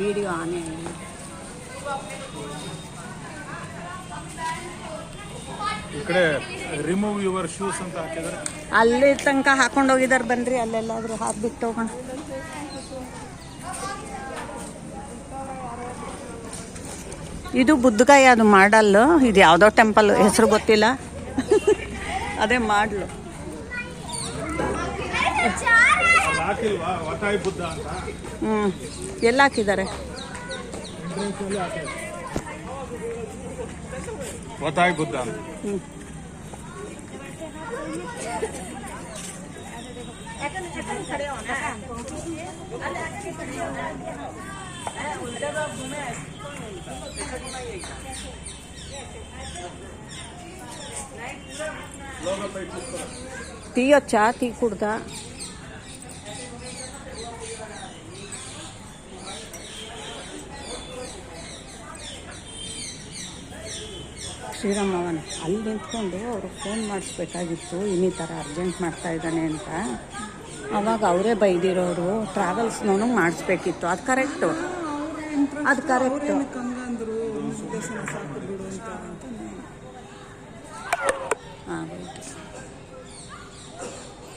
Video ಆನೆ ಆಗಿದೆ. ಈ ಕಡೆ ರಿಮೂವ್ ಯುವರ್ ಶೂಸ್ ಅಂತ ಹಾಕಿದ್ದಾರೆ. ಅಲ್ಲಿ ತನಕ ಹಾಕೊಂಡು ಹೋಗಿದಾರೆ ಬನ್ರಿ ಅಲ್ಲೆಲ್ಲಾದ್ರೂ ಹಾಕ್ಬಿಟ್ಟು ಹೋಗೋಣ. ಇದು ಬುದ್ಧಕಾಯಿ ಅದು ಮಾಡಲ್ಲು ಇದು ಯಾವುದೋ ಟೆಂಪಲ್ ಹೆಸರು ಗೊತ್ತಿಲ್ಲ. ಅದೇ ಮಾಡ್ಲು. ಹ್ಞೂ ಎಲ್ಲ ಹಾಕಿದ್ದಾರೆ ವತಾಯಿ ಬುದ್ಧ ಹ್ಞೂ ಟೀ ಕುಡ್ದ ಟೀ ಶ್ರೀರಾಮವನ ಅಲ್ಲಿ ನಿಂತ್ಕೊಂಡು ಅವರು ಫೋನ್ ಮಾಡಿಸ್ಬೇಕಾಗಿತ್ತು, ಇನ್ನೀ ಥರ ಅರ್ಜೆಂಟ್ ಮಾಡ್ತಾ ಇದ್ದಾನೆ ಅಂತ. ಅವಾಗ ಅವರೇ ಬೈದಿರೋರು ಟ್ರಾವೆಲ್ಸ್ನವನು ಮಾಡಿಸ್ಬೇಕಿತ್ತು. ಅದು ಕರೆಕ್ಟು ಅದು ಕರೆಕ್ಟು